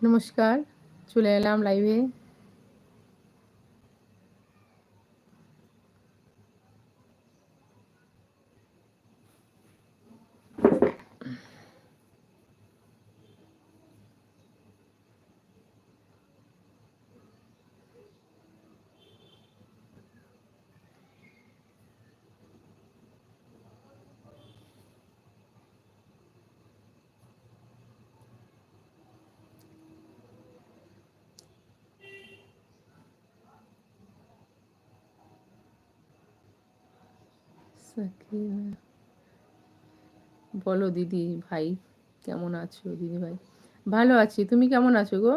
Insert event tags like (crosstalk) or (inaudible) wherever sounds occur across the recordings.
নমস্কার চলে এলাম লাইভে বলো দিদি, ভাই, কেমন আছো দিদি ভাই? ভালো আছি, তুমি কেমন আছো গো?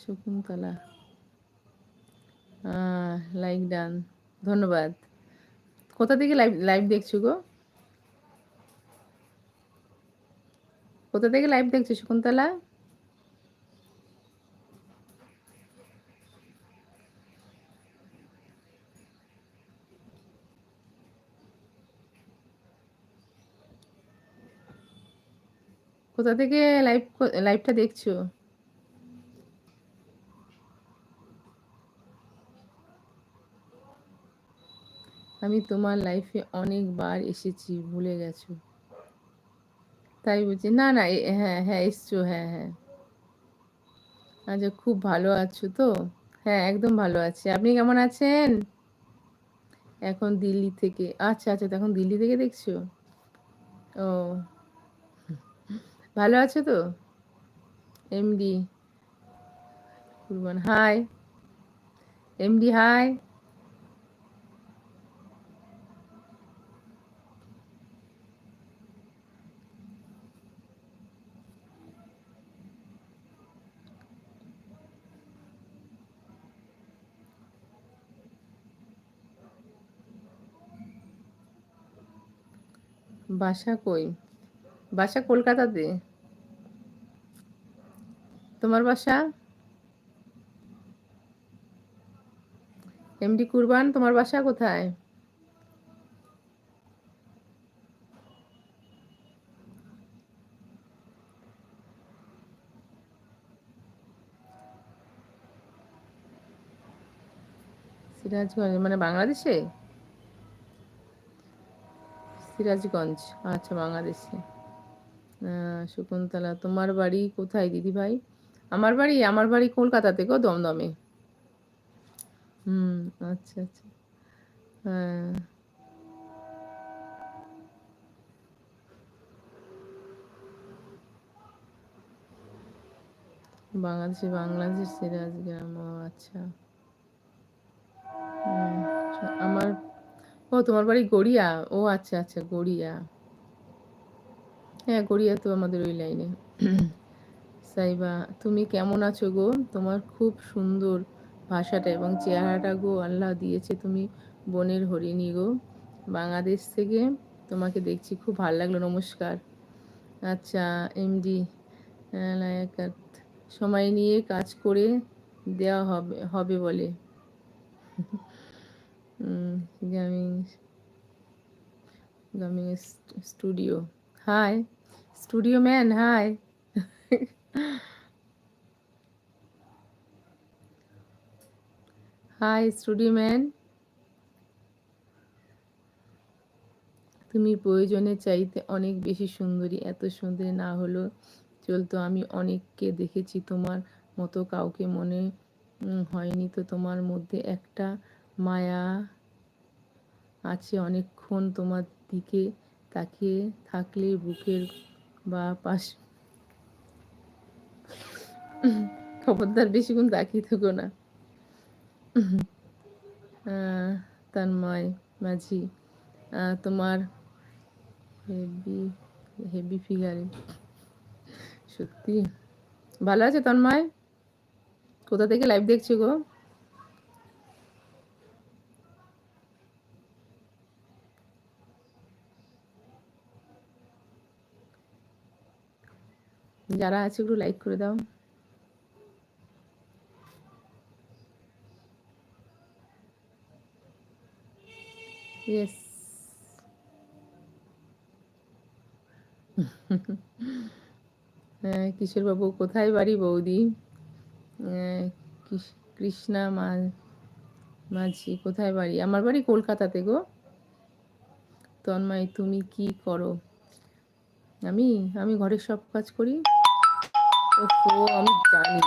শকুন্তলা। লাইক ডান ধন্যবাদ। কোথা থেকে লাইভ লাইভ দেখছ গো? কোথা থেকে লাইভ দেখছ শকুন্তলা? কোথা থেকে লাইভ লাইভটা দেখছ? আমি তোমার লাইফে অনেকবার এসেছি, ভুলে গেছো। তাই বলছি, না না হ্যাঁ হ্যাঁ এসছো হ্যাঁ হ্যাঁ। আচ্ছা খুব ভালো আছো তো? হ্যাঁ একদম ভালো আছি। আপনি কেমন আছেন? এখন দিল্লি থেকে আচ্ছা আচ্ছা এখন দিল্লি থেকে দেখছ? ও। ভালো আছো তো? MD Kurban hi MD hi বাসা কই? বাসা কলকাতাতে তোমার বাসা? এমডি কুরবান, তোমার বাসা কোথায়? সিরাজগঞ্জ মানে বাংলাদেশে? সিরাজগঞ্জ আচ্ছা বাংলাদেশে। শকুন্তলা, তোমার বাড়ি কোথায় দিদি ভাই আমার বাড়ি আমার বাড়ি কলকাতাতে গো, দমদমে। হুম আচ্ছা আচ্ছা। হ্যাঁ। বাংলাদেশে বাংলাদেশ সিরাজগ্রাম ও আচ্ছা। আমার, ও তোমার বাড়ি গড়িয়া? ও আচ্ছা আচ্ছা গড়িয়া। হ্যাঁ গড়িয়া তো আমাদের ওই লাইনে সাইবা, তুমি কেমন আছো গো? তোমার খুব সুন্দর ভাষাটা এবং চেহারাটা গো, আল্লাহ দিয়েছে তুমি বনের হরিণী গো। বাংলাদেশ থেকে তোমাকে দেখছি, খুব ভালো লাগল, নমস্কার। আচ্ছা এমডি সময় নিয়ে কাজ করে দেওয়া হবে হবে বলে। Gaming gaming studio hi studio man hi hi studio তুমি প্রয়োজনে চাইতে অনেক বেশি সুন্দরী, এত সুন্দরী না হলো চলতো। আমি অনেককে দেখেছি তোমার মতো, কাউকে মনে হয়নি তো তোমার মধ্যে একটা মায়া আছে। অনেকক্ষণ তোমার দিকে তাকিয়ে থাকলে বুকের বা পাশ খবরদার বেশিক্ষণ তাকিয়ে থাকো না। তন্ময়, মাঝি তোমার হেভি হেভি ফিগারে সত্যি। ভালো আছে তন্ময়? কোথা থেকে লাইভ দেখছি গো? যারা আছে একটু লাইক করে দাও। ইয়েস হ্যাঁ, কিশোরবাবু কোথায় বাড়ি বৌদি? কৃষ্ণা মা মাঝি কোথায় বাড়ি? আমার বাড়ি কলকাতাতে গো। তন্ময় তুমি কি করো? আমি আমি ঘরের সব কাজ করি। ও আমি জানি।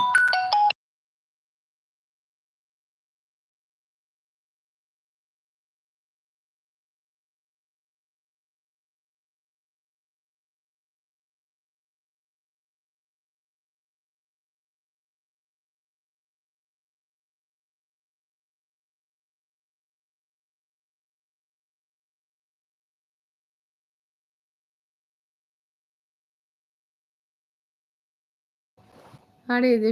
আরে যে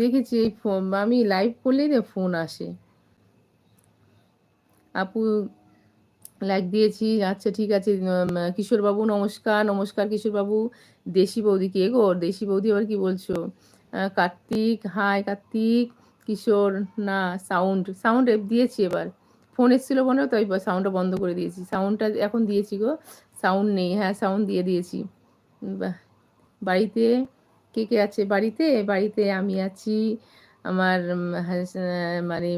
দেখেছি এই ফোন আমি লাইভ করলেই না ফোন আসে। আপু লাইক দিয়েছি আচ্ছা ঠিক আছে কিশোরবাবু নমস্কার নমস্কার কিশোরবাবু। দেশি বৌদি কে গো? দেশি বৌদি আবার কি বলছো? কার্তিক হাই কার্তিক। কিশোর, না সাউন্ড সাউন্ড দিয়েছি এবার। ফোন এসেছিল মনে তো সাউন্ডটা বন্ধ করে দিয়েছি। সাউন্ডটা এখন দিয়েছি গো। সাউন্ড নেই হ্যাঁ সাউন্ড দিয়ে দিয়েছি। বাড়িতে কে কে আছে বাড়িতে? বাড়িতে আমি আছি, আমার মানে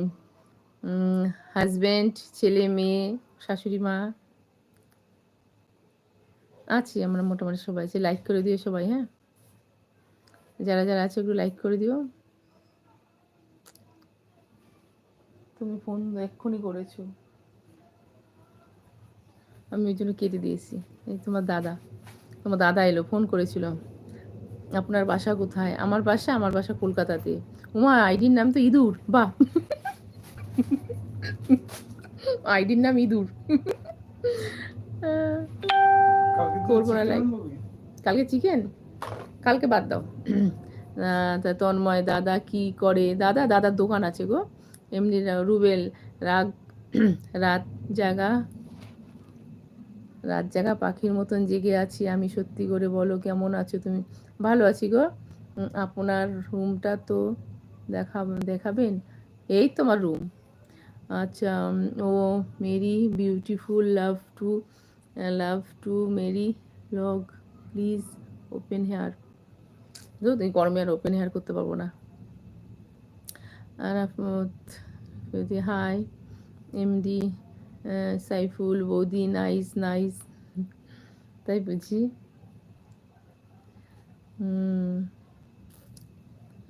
হাজব্যান্ড ছেলে, মেয়ে, শাশুড়ি, মা। আছি আমরা মোটামুটি সবাই আছে লাইক করে দিও সবাই হ্যাঁ? যারা যারা আছে একটু লাইক করে দিও। তুমি ফোন এক্ষুনি করেছ। আমি ওই জন্য কেটে দিয়েছি। এই তোমার দাদা তোমার দাদা এলো ফোন করেছিল। আপনার বাসা কোথায়? আমার বাসা আমার বাসা কলকাতাতে উমা আইডির নাম তো ইঁদুর বাহ। আইডির নাম ইঁদুর। করব না লাইক কালকে চিকেন কালকে বাদ দাও। তা তন্ময় দাদা কি করে? দাদা দাদার দোকান আছে গো। এমনি রুবেল রাগ রাত জাগা। রাত জাগা পাখির মতন জেগে আছি। আমি সত্যি করে বলো, কেমন আছো তুমি? ভালো আছি গো। আপনার রুমটা তো দেখা, দেখাবেন? এই তোমার রুম। আচ্ছা ও Mary beautiful love to love to Mary log please open hair এই গরমে আর ওপেন হেয়ার করতে পারব না। আর যদি হাই এমডি সাইফুল, বৌদি, নাইস নাইস। তাই বুঝি?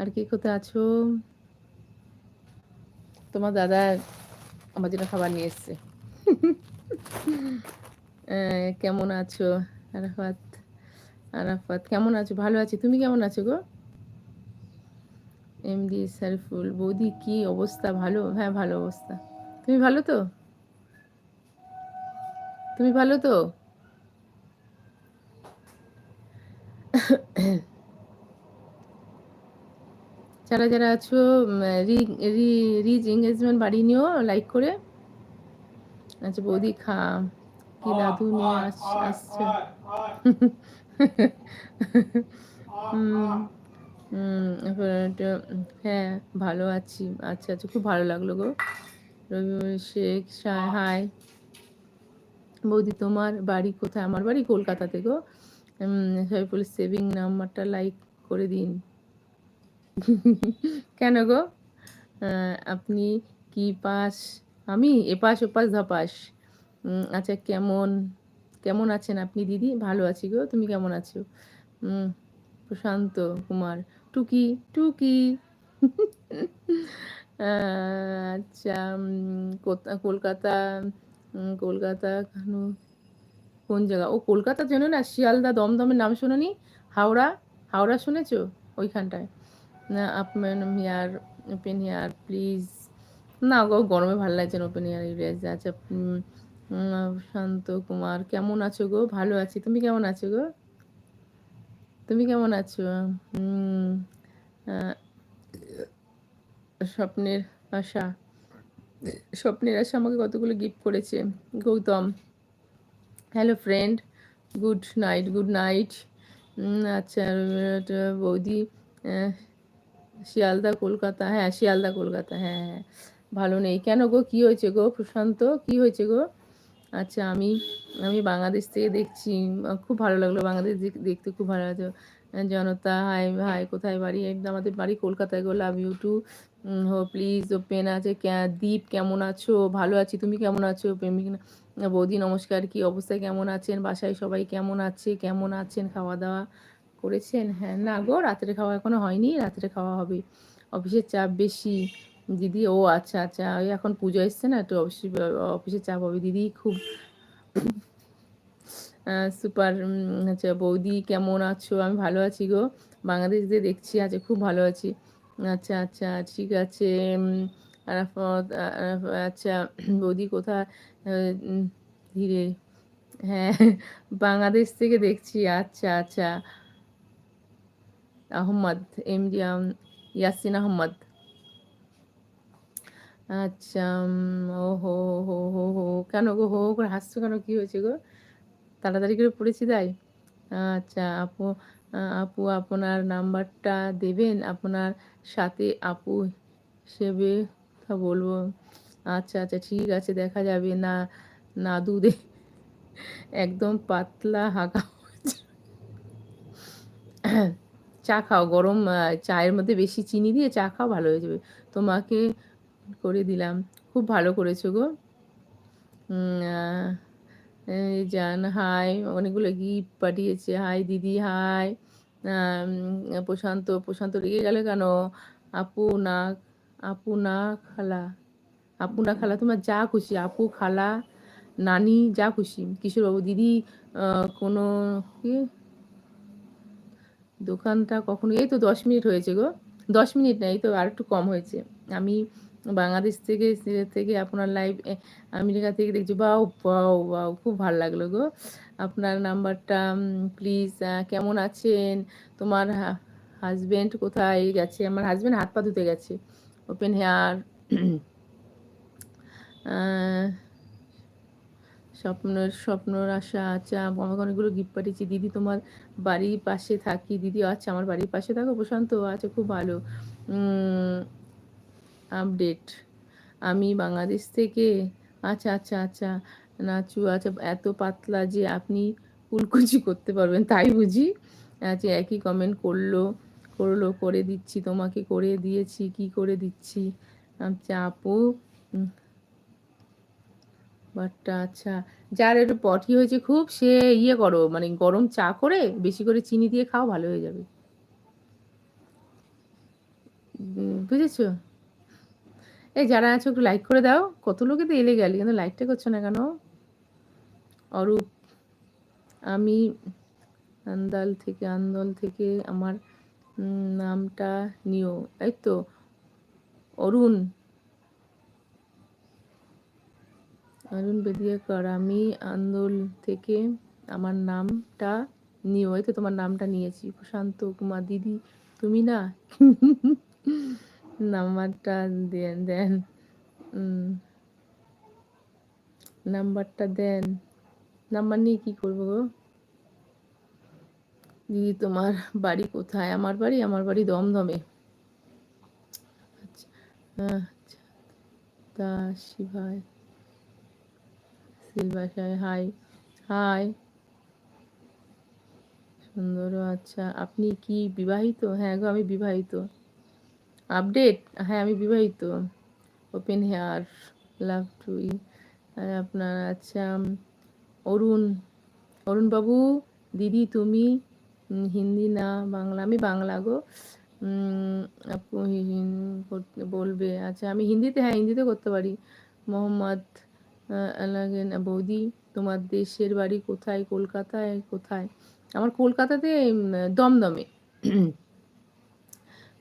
আর কি কোথায় আছো? তোমার দাদা আমার জন্য খাবার নিয়ে এসছে। কেমন আছো? আরাফাত আরাফাত, কেমন আছো? ভালো আছি। তুমি কেমন আছো গো? এমডি সারফুল বৌদি, কি অবস্থা? ভালো? হ্যাঁ ভালো অবস্থা। তুমি ভালো তো? তুমি ভালো তো? যারা যারা আছো রিচ এঙ্গেজমেন্ট বাড়ি নিও, লাইক করে। আচ্ছা বৌদি খা, কি দাদু নিয়ে আসছে। হ্যাঁ ভালো আছি। আচ্ছা আচ্ছা খুব ভালো লাগল গো। রবি শেখ হাই বৌদি, তোমার বাড়ি কোথায়? আমার বাড়ি কলকাতাতে গো। সবাই সেভিং নাম্বারটা লাইক করে দিন। (laughs) কেন, গো? আপনি কি পাস? আমি? এপাশ ওপাশ ধপাস আচ্ছা কেমন? কেমন আছেন আপনি, দিদি? ভালো আছি, গো। তুমি কেমন আছো? প্রশান্ত কুমার। টুকি টুকি। (laughs) আচ্ছা কলকাতা কলকাতা কেন? কোন জায়গা? ও কলকাতা জন্য না? শিয়ালদা দমদমের নাম শোনি হাওড়া? হাওড়া শুনেছো ওইখানটায়? না, আপনার হেয়ার ওপেন হেয়ার প্লিজ। না গো, গরমে ভালো লাগছে না ওপেন হেয়ার ইউরেজ আচ্ছা শান্ত কুমার, কেমন আছো গো? ভালো আছি। তুমি কেমন আছো গো? তুমি কেমন আছো? স্বপ্নের আশা। স্বপ্নের আশা আমাকে কতগুলো গিফট করেছে। Gautam hello friend good night good night আচ্ছা বৌদি শিয়ালদা, কলকাতা হ্যাঁ শিয়ালদা, কলকাতা হ্যাঁ হ্যাঁ ভালো নেই। কেন গো, কি হয়েছে গো, প্রশান্ত, কি হয়েছে গো? আচ্ছা আমি আমি বাংলাদেশ থেকে দেখছি খুব ভালো লাগল বাংলাদেশ দেখতে খুব ভালো লাগছে জনতা, হাই হাই, কোথায় বাড়ি? আমাদের বাড়ি কলকাতায় গো লাভ ইউ টু হো প্লিজ ওপেন আছে দীপ কেমন আছো? ভালো আছি, তুমি কেমন আছো? প্রেমিক বৌদি নমস্কার, কি অবস্থায় কেমন আছেন? বাসায় সবাই কেমন আছে? কেমন আছেন? খাওয়া দাওয়া করেছেন? হ্যাঁ না গো, রাত্রে খাওয়া এখনও হয়নি, রাত্রে খাওয়া হবে। অফিসের চাপ বেশি। দিদি, ও আচ্ছা আচ্ছা ওই এখন পুজো এসছে না একটু অফিস, অফিসের চাপ হবে। দিদি খুব সুপার আচ্ছা বৌদি কেমন আছো? আমি ভালো আছি গো। বাংলাদেশ দেখছি আচ্ছা খুব ভালো আছি। আচ্ছা আচ্ছা ঠিক আছে আরাফত আচ্ছা বৌদি কোথায়? ধীরে হ্যাঁ বাংলাদেশ থেকে দেখছি আচ্ছা আচ্ছা। Ahmed M D Yasin Ahmed. আচ্ছা ও হো হো হো হো কেন গো হো করে হাসছো কেন? কী হয়েছে গো? তাড়াতাড়ি করে পড়েছি তাই? আচ্ছা আপু আপু আপনার নাম্বারটা দেবেন? আপনার সাথে আপু হিসেবে কথা বলব। আচ্ছা আচ্ছা ঠিক আছে, দেখা যাবে। না না দুধে একদম পাতলা হাঁকা চা খাও, গরম চায়ের মধ্যে বেশি চিনি দিয়ে চা খাও, ভালো হয়ে যাবে। তোমাকে করে দিলাম। খুব ভালো করেছ গো। জান, হাই, অনেকগুলো গিফট পাঠিয়েছে। হাই, দিদি, হাই। প্রশান্ত প্রশান্ত রেগে গেলে কেন? আপু না আপু না খালা। আপু না খালা, তোমার যা খুশি। আপু, খালা, নানি, যা খুশি। কিশোরবাবু, দিদি কোনো কি? দোকানটা কখনো এই তো দশ মিনিট হয়েছে গো। দশ মিনিট না, এই তো আর একটু কম হয়েছে। আমি বাংলাদেশ থেকে থেকে, আপনার লাইভ আমেরিকা থেকে দেখছি। বাউ বাউ বাউ খুব ভালো লাগল গো। আপনার নাম্বারটা প্লিজ কেমন আছেন? তোমার হাজব্যান্ড কোথায় গেছে? আমার হাজব্যান্ড হাত পা ধুতে গেছে। ওপেন (clears throat) হেয়ার স্বপ্নের, স্বপ্নর আশা আচ্ছা আমাকে অনেকগুলো গিফট পাঠিয়েছি। দিদি তোমার বাড়ির পাশে থাকি। দিদি আচ্ছা আমার বাড়ির পাশে থাকো, প্রশান্ত। আচ্ছা খুব ভালো। আপডেট। আমি বাংলাদেশ থেকে আচ্ছা আচ্ছা আচ্ছা নাচু আচ্ছা এত পাতলা যে আপনি কুলকুচি করতে পারবেন তাই বুঝি? আচ্ছা একই কমেন্ট করল করল, করে দিচ্ছি, তোমাকে করে দিয়েছি, কি করে দিচ্ছি? আচ্ছা আপু বাটটা আচ্ছা যার একটু পটি হয়েছে খুব, সে ইয়ে করো মানে গরম চা করে বেশি করে চিনি দিয়ে খাও ভালো হয়ে যাবে। বুঝেছ? এই যারা আছো, একটু লাইক করে দাও। কত লোকে তো এলে গেলি, কিন্তু লাইকটা করছ না কেন? অরূপ, আমি আন্দাল থেকে, আন্দোল থেকে আমার নামটা নিও এই তো? অরুণ অরুণ বেদিয়াকর, আমি আন্দোল থেকে আমার নামটা নিও, এই তো তোমার নামটা নিয়েছি। প্রশান্ত কুমার দিদি, তুমি না? (laughs) নাম্বারটা দেন দেন নাম্বারটা দেন নাম্বার নিয়ে কি করব গো? দিদি, তোমার বাড়ি কোথায়? আমার বাড়ি? আমার বাড়ি দমদমে। আচ্ছা আচ্ছা। তা, শিবায়। সিলবাসায় হাই হাই। সুন্দর আচ্ছা। আপনি কি বিবাহিত? হ্যাঁ গো, আমি বিবাহিত। আপডেট? হ্যাঁ আমি বিবাহিত। ওপেন হেয়ার লাভ টু আপনার আচ্ছা অরুণ। অরুণবাবু দিদি, তুমি হিন্দি না বাংলা? আমি বাংলা গো। বলবে। আচ্ছা আমি হিন্দিতে হ্যাঁ হিন্দিতে করতে পারি। মোহাম্মদ বৌদি, তোমার দেশের বাড়ি কোথায়? কলকাতায় কোথায়? আমার কলকাতাতে দমদমে।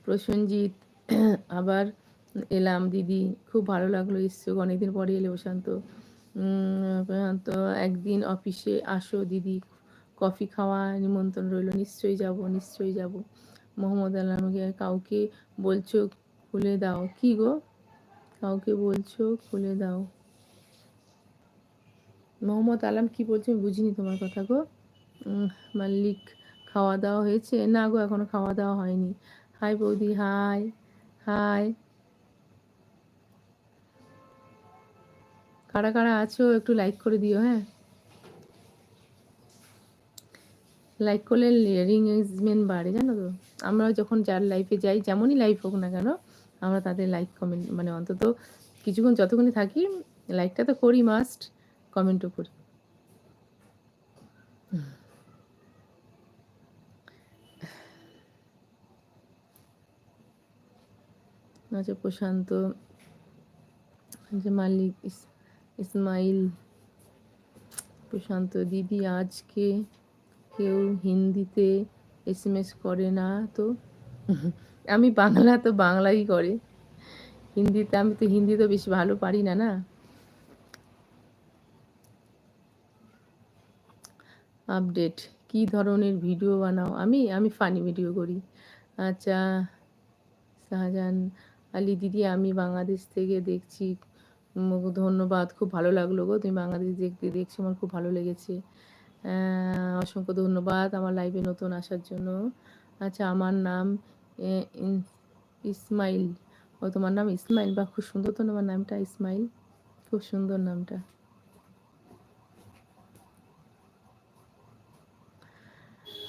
প্রসেনজিৎ আবার এলাম, দিদি, খুব ভালো লাগল, এসছো, অনেকদিন পরে এলে প্রশান্ত। প্রশান্ত, একদিন অফিসে আসো, দিদি কফি খাওয়া নিমন্ত্রণ রইল, নিশ্চয়ই যাব নিশ্চয়ই যাব। মোহাম্মদ আলমকে কাউকে বলছো, খুলে দাও। কি গো? কাউকে বলছো, খুলে দাও। মোহাম্মদ আলাম কি বলছে বুঝিনি তোমার কথা গো। মাল্লিক খাওয়া দাওয়া হয়েছে? না গো, এখনও খাওয়া দাওয়া হয়নি। হাই বৌদি হাই হাই। কারা কারা আছো, একটু লাইক করে দিও হ্যাঁ? লাইক করলে রিং বাড়ে, জানো তো? আমরা যখন যার লাইফে যাই, যেমনই লাইফ হোক না কেন, আমরা তাদের লাইক কমেন্ট মানে অন্তত কিছুক্ষণ যতক্ষণই থাকি লাইকটা তো করি মাস্ট কমেন্টও করি আচ্ছা প্রশান্ত, যে মালিক ইসমাইল, প্রশান্ত দিদি আজকে কেউ হিন্দিতে এস এম এস করে না তো? আমি বাংলা তো বাংলাই করে। হিন্দিতে আমি তো হিন্দি তো বেশি ভালো পারি না না? আপডেট, কি ধরনের ভিডিও বানাও? আমি আমি ফানি ভিডিও করি। আচ্ছা শাহজাহান আলি দিদি, আমি বাংলাদেশ থেকে দেখছি। ধন্যবাদ, খুব ভালো লাগল গো। তুমি বাংলাদেশ দেখতে দেখছি, আমার খুব ভালো লেগেছে। অসংখ্য ধন্যবাদ আমার লাইভে নতুন আসার জন্য। আচ্ছা আমার নাম ইসমাইল। ও, তোমার নাম ইসমাইল? বা খুব সুন্দর তো তোমার নামটা, ইসমাইল। খুব সুন্দর নামটা।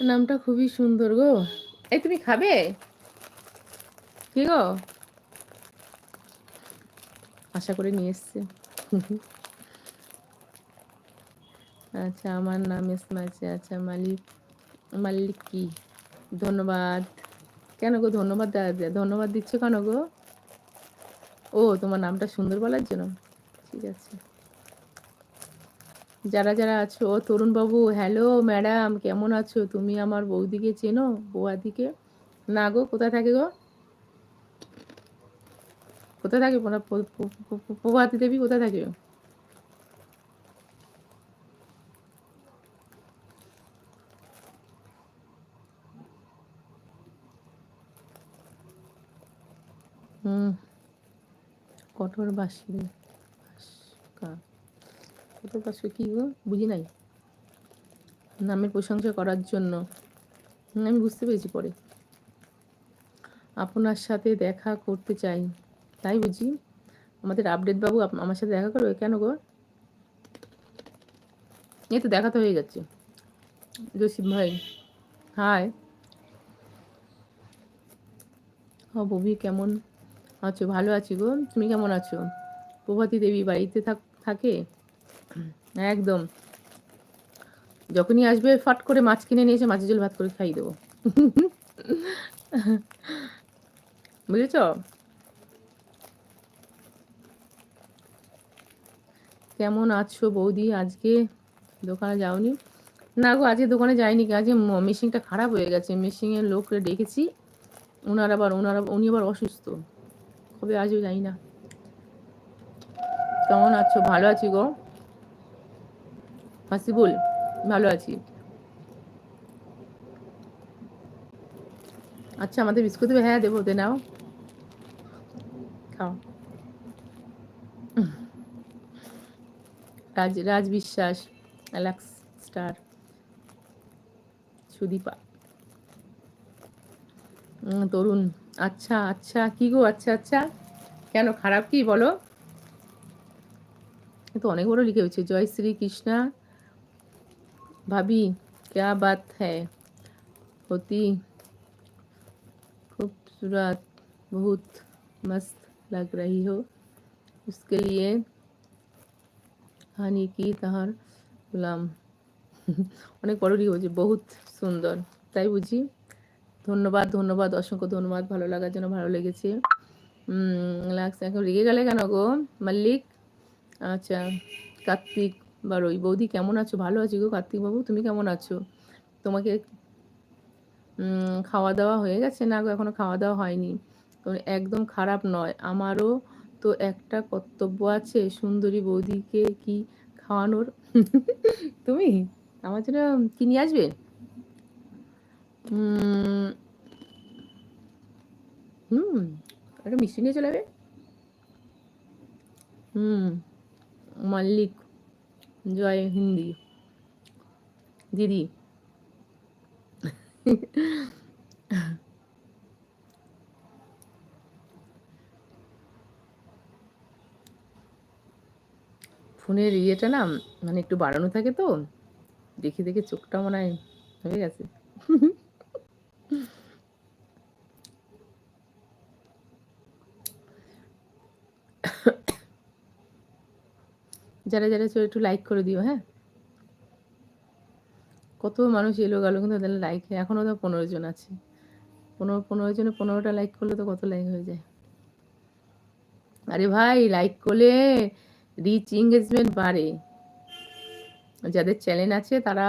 নামটা খুবই সুন্দর গো। এই, তুমি খাবে? কি গো? আশা করে নিয়ে এসছে। আচ্ছা আমার নাম এসমাইছে আচ্ছা মালিক মালিক কি? ধন্যবাদ। কেন গো ধন্যবাদ ধন্যবাদ দিচ্ছ কেন গো? ও, তোমার নামটা সুন্দর বলার জন্য? ঠিক আছে। যারা যারা আছো, ও তরুণবাবু, হ্যালো ম্যাডাম, কেমন আছো? তুমি আমার বৌদিকে চেনো? বৌদিকে? না গো, কোথায় থাকে গো? কোথায় থাকে প্রভাতী দেবী কোথায় থাকে? হুম। কঠোর বাসী কঠোর বাসী কি গো? বুঝি নাই। নামের প্রশংসা করার জন্য। আমি বুঝতে পেরেছি পরে। আপনার সাথে দেখা করতে চাই। তাই বুঝি? আমাদের আপডেট বাবু আমার সাথে দেখা করবে? কেন গো? এই তো দেখা তো হয়ে যাচ্ছে জসিম ভাই হাই হ ববি, কেমন আছো? ভালো আছি গো। তুমি কেমন আছো? প্রভাতী দেবী বাড়িতে থাকে একদম। যখনই আসবে, ফট করে মাছ কিনে নিয়ে এসে মাছের জল ভাত করে খাইয়ে দেবো। বুঝেছ? কেমন আছো বৌদি? আজকে দোকানে যাওনি। না গো, আজকে দোকানে যাইনি আজকে মেশিনটা খারাপ হয়ে গেছে। মেশিনের লোকরে ডেকেছি। ওনার আবার ওনার উনি আবার অসুস্থ। কবে আজও জানি না। কেমন আছো? ভালো আছি গো? হাসিবুল ভালো আছি। আচ্ছা আমাদের বিস্কুট দেবে? হ্যাঁ দেবো, দে নাও। খাও। রাজ রাজ বিশ্বাস অ্যালেক্স স্টার সুদীপা তরুণ আচ্ছা আচ্ছা কি গো আচ্ছা আচ্ছা কেন খারাপ কি বলো তো অনেক বড় লিখে হচ্ছে জয় শ্রী কৃষ্ণা ভাবি क्या बात है होती खूबसूरत बहुत मस्त लग रही हो उसके लिए হানি কি তাহার গুলাম? অনেক বড় লিখে হচ্ছে বহুত সুন্দর। তাই বুঝি? ধন্যবাদ ধন্যবাদ, অসংখ্য ধন্যবাদ। ভালো লাগার জন্য ভালো লেগেছে। লাগছে এখন রেগে গেলে কেন গো? মাল্লিক? আচ্ছা কার্তিক বারোই বৌদি কেমন আছো? ভালো আছি গো কার্তিক বাবু, তুমি কেমন আছো? তোমাকে খাওয়া দাওয়া হয়ে গেছে না গো? এখনও খাওয়া দাওয়া হয়নি। একদম খারাপ নয়, আমারও তো একটা কর্তব্য আছে সুন্দরী বৌদিকে কি খাওয়ানোর? তুমি? আমার জন্য কি নিয়ে আসবে? হুম মিষ্টি নিয়ে চলে যাবে। হুম, মাল্লিক, জয় হিন্দি। দিদি। ফোনের ইয়েটা না মানে একটু বাড়ানো থাকে তো, দেখে দেখে চোখটা মনে হয় হয়ে গেছে। যারা যারা একটু লাইক করে দিও হ্যাঁ? কত মানুষ এলো গেল কিন্তু তাদের লাইক এখনও তো পনেরো জন আছে। পনেরো পনেরো জনে পনেরোটা লাইক করলে তো কত লাইক হয়ে যায়। আরে ভাই লাইক করলে রিচ এঙ্গেজমেন্ট বাড়ে। যাদের চ্যানেল আছে, তারা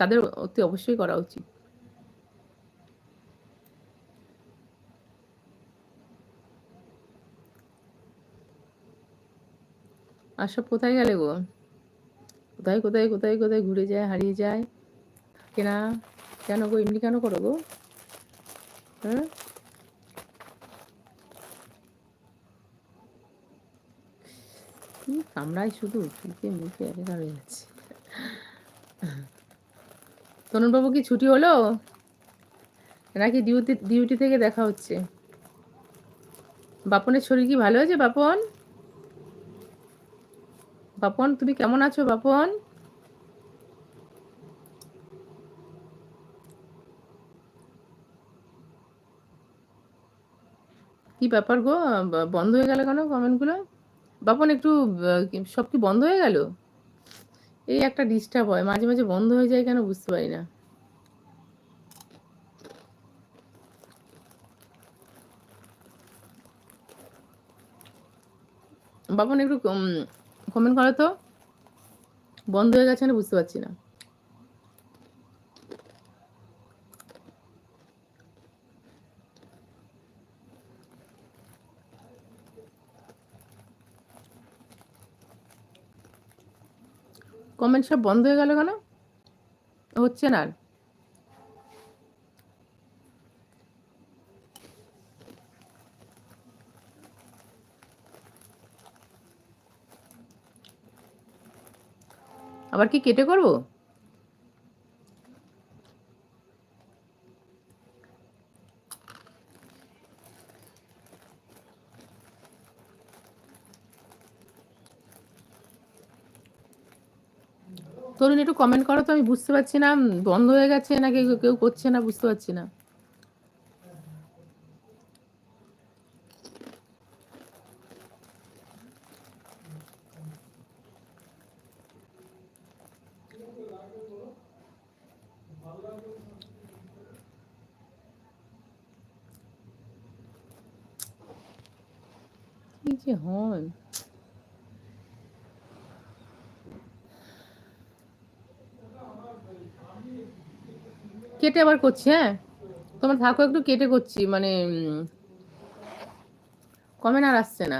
তাদের অতি অবশ্যই করা উচিত। আর সব কোথায় গেলে গো? কোথায় কোথায় কোথায় কোথায় ঘুরে যায়, হারিয়ে যায়? থাকে না। কেন গো? এমনি কেন করো গো? হ্যাঁ? কি শুধু মুখে যাচ্ছে কি ছুটি হলো? নাকি ডিউটি ডিউটি থেকে দেখা হচ্ছে? বাপনের শরীর কি ভালো আছে বাপন? বাপন, তুমি কেমন আছো বাপন? কি ব্যাপার গো? বন্ধ হয়ে গেল কেন কমেন্টগুলো? বাপন একটু সব কি বন্ধ হয়ে গেল? এই একটা ডিস্টার্ব হয়, মাঝে মাঝে বন্ধ হয়ে যায় কেন বুঝতে পারি না। বাপন একটু কমেন্ট করো তো। বন্ধ হয়ে গেছে না বুঝতে পারছি না। কমেন্ট সব বন্ধ হয়ে গেল কেন? হচ্ছে না আর। আবার কি কেটে করব তরুণ একটু কমেন্ট করো তো, আমি বুঝতে পারছি না বন্ধ হয়ে গেছে নাকি কেউ- করছে না, বুঝতে পারছি না। কি যে হয়? কেটে আবার করছি হ্যাঁ? তোমার থাকো একটু কেটে করছি মানে কমেন্ট আর আসছে না।